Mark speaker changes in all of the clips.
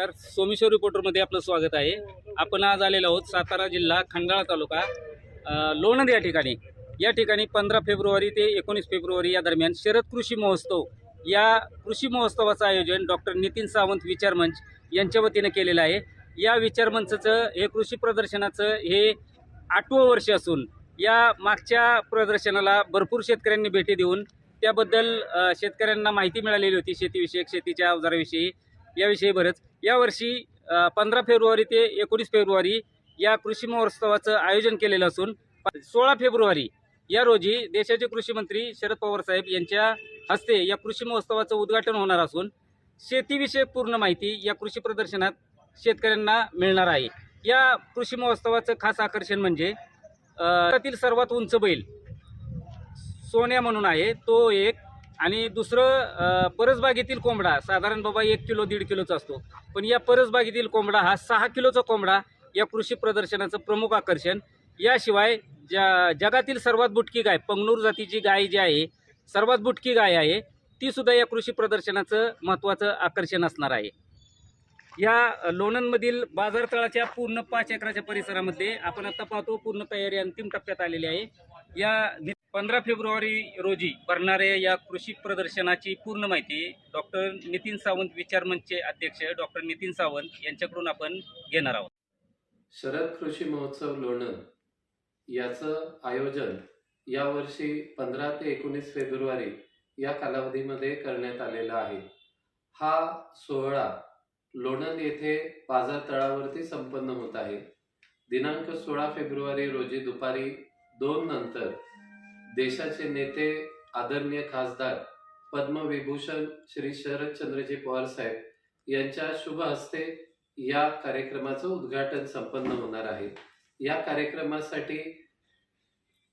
Speaker 1: नमस्कार. सोमेश्वर रिपोर्टरमध्ये आपलं स्वागत आहे. आपण आज आलेलो आहोत सातारा जिल्हा खंडाळा तालुका लोणंद या ठिकाणी. या ठिकाणी पंधरा फेब्रुवारी ते एकोणीस फेब्रुवारी या दरम्यान शरद कृषी महोत्सव या कृषी महोत्सवाचं आयोजन डॉक्टर नितीन सावंत विचारमंच यांच्या वतीनं केलेलं आहे. या विचारमंचचं हे कृषी प्रदर्शनाचं हे आठवं वर्ष असून या मागच्या प्रदर्शनाला भरपूर शेतकऱ्यांनी भेटी देऊन त्याबद्दल शेतकऱ्यांना माहिती मिळालेली होती. शेतीविषयक शेतीच्या अवजाराविषयी याविषयी बरंच. यावर्षी पंधरा फेब्रुवारी ते एकोणीस फेब्रुवारी या कृषी महोत्सवाचं आयोजन केलेलं असून सोळा फेब्रुवारी या रोजी देशाचे कृषी मंत्री शरद पवार साहेब यांच्या हस्ते या कृषी महोत्सवाचं उद्घाटन होणार असून शेतीविषयक पूर्ण माहिती या कृषी प्रदर्शनात शेतकऱ्यांना मिळणार आहे. या कृषी महोत्सवाचं खास आकर्षण म्हणजे त्यातील सर्वात उंच बैल सोन्या म्हणून आहे तो एक आणि दुसरं परसबागेतील कोंबडा साधारण बाबा एक किलो दीड किलोचा असतो. पण या परसबागेतील कोंबडा हा सहा किलोचा कोंबडा या कृषी प्रदर्शनाचं प्रमुख आकर्षण. याशिवाय ज्या जगातील सर्वात बुटकी गाय पंगनूर जातीची गाय जी आहे सर्वात बुटकी गाय आहे ती सुद्धा या कृषी प्रदर्शनाचं महत्त्वाचं आकर्षण असणार आहे. या लोणंदमधील बाजारतळाच्या पूर्ण पाच एकराच्या परिसरामध्ये आपण आता पाहतो पूर्ण तयारी अंतिम टप्प्यात आलेली आहे. या पंधरा फेब्रुवारी रोजी भरणाऱ्या या कृषी प्रदर्शनाची पूर्ण माहिती डॉक्टर नितीन सावंत विचार मंचचे अध्यक्ष डॉक्टर नितीन सावंत यांच्याकडून आपण घेणार आहोत.
Speaker 2: शरद कृषी महोत्सव लोणंद याचं आयोजन यावर्षी पंधरा ते एकोणीस फेब्रुवारी या कालावधीमध्ये करण्यात आलेला आहे. हा सोहळा लोणंद येथे बाजार तळावरती संपन्न होत आहे. दिनांक सोळा फेब्रुवारी रोजी दुपारी दोन नंतर देशाचे नेते आदरणीय खासदार पद्मविभूषण श्री शरदचंद्रजी पवार साहेब यांच्या शुभ हस्ते या कार्यक्रमाचं उद्घाटन संपन्न होणार आहे. या कार्यक्रमासाठी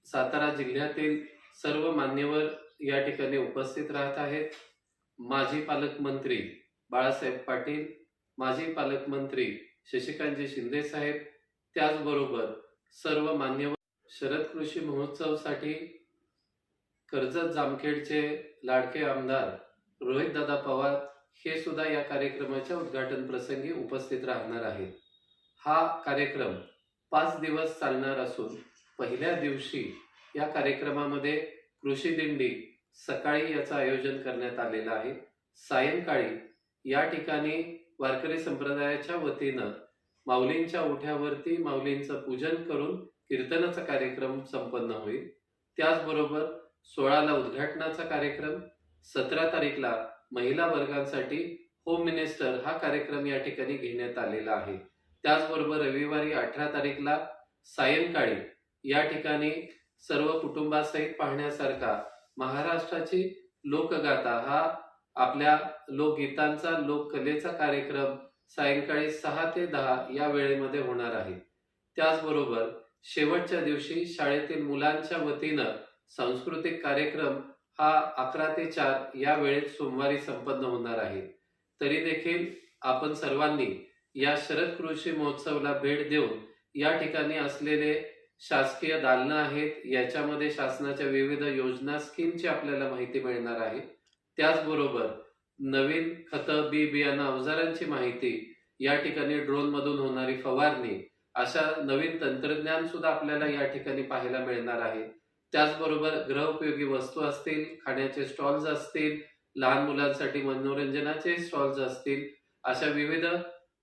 Speaker 2: सातारा जिल्ह्यातील सर्व मान्यवर या ठिकाणी उपस्थित राहत आहेत. माजी पालकमंत्री बाळासाहेब पाटील माजी पालकमंत्री शशिकांतजी शिंदे साहेब त्याचबरोबर सर्व मान्यवर शरद कृषी महोत्सवसाठी कर्जत जामखेडचे लाडके आमदार रोहितदादा पवार हे सुद्धा या कार्यक्रमाच्या उद्घाटन प्रसंगी उपस्थित राहणार आहेत. हा कार्यक्रम पाच दिवस चालणार असून पहिल्या दिवशी या कार्यक्रमामध्ये कृषी दिंडी सकाळी याचं आयोजन करण्यात आलेलं आहे. सायंकाळी या ठिकाणी वारकरी संप्रदायाच्या वतीनं माऊलींच्या ओठ्यावरती माऊलींचं पूजन करून कीर्तनाचा कार्यक्रम संपन्न होईल. त्याचबरोबर सोळाला उद्घाटनाचा कार्यक्रम सतरा तारीखला महिला वर्गांसाठी होम मिनिस्टर हा कार्यक्रम या ठिकाणी घेण्यात आलेला आहे. त्याचबरोबर रविवारी अठरा तारीखला सायंकाळी या ठिकाणी सर्व कुटुंबासहित पाहण्यासारखा महाराष्ट्राची लोकगाथा हा आपल्या लोकगीतांचा लोककलेचा कार्यक्रम सायंकाळी सहा ते दहा या वेळेमध्ये होणार आहे. त्याचबरोबर शेवटच्या दिवशी शाळेतील मुलांच्या वतीनं सांस्कृतिक कार्यक्रम हा अकरा ते चार या वेळेत सोमवारी संपन्न होणार आहे. तरी देखील आपण सर्वांनी या शरद कृषी महोत्सवला भेट देऊन या ठिकाणी असलेले शासकीय दालनं आहेत याच्यामध्ये शासनाच्या विविध योजना स्कीमची आपल्याला माहिती मिळणार आहे. त्याचबरोबर नवीन खतं बी बियाणं अवजारांची माहिती या ठिकाणी ड्रोन मधून होणारी फवारणी अशा नवीन तंत्रज्ञान सुद्धा आपल्याला या ठिकाणी पाहायला मिळणार आहे. त्याचबरोबर गृहोपयोगी वस्तू असतील खाण्याचे स्टॉल्स असतील लहान मुलांसाठी मनोरंजनाचे स्टॉल्स असतील अशा विविध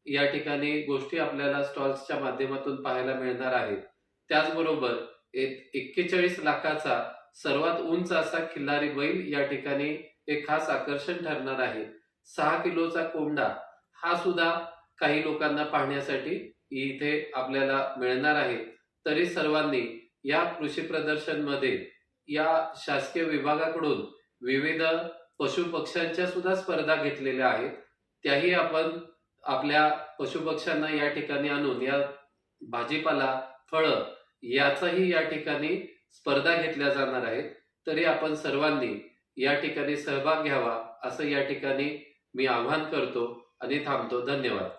Speaker 2: या ठिकाणी गोष्टी आपल्याला स्टॉल्सच्या माध्यमातून पाहायला मिळणार आहेत. त्याचबरोबर एक्केचाळीस लाखाचा सर्वात उंच असा खिल्लारी बैल या ठिकाणी एक खास आकर्षण ठरणार आहे. सहा किलोचा कोंडा हा सुद्धा काही लोकांना पाहण्यासाठी इथे आपल्याला मिळणार आहे. तरी सर्वांनी या कृषी प्रदर्शनमध्ये या शासकीय विभागाकडून विविध पशु पक्ष्यांच्या सुद्धा स्पर्धा घेतलेल्या आहेत. त्याही आपण आपल्या पशुपक्ष्यांना या ठिकाणी आणून या भाजीपाला फळं याचाही या ठिकाणी स्पर्धा घेतल्या जाणार आहेत. तरी आपण सर्वांनी या ठिकाणी सहभाग घ्यावा असं या ठिकाणी मी आवाहन करतो आणि थांबतो. धन्यवाद.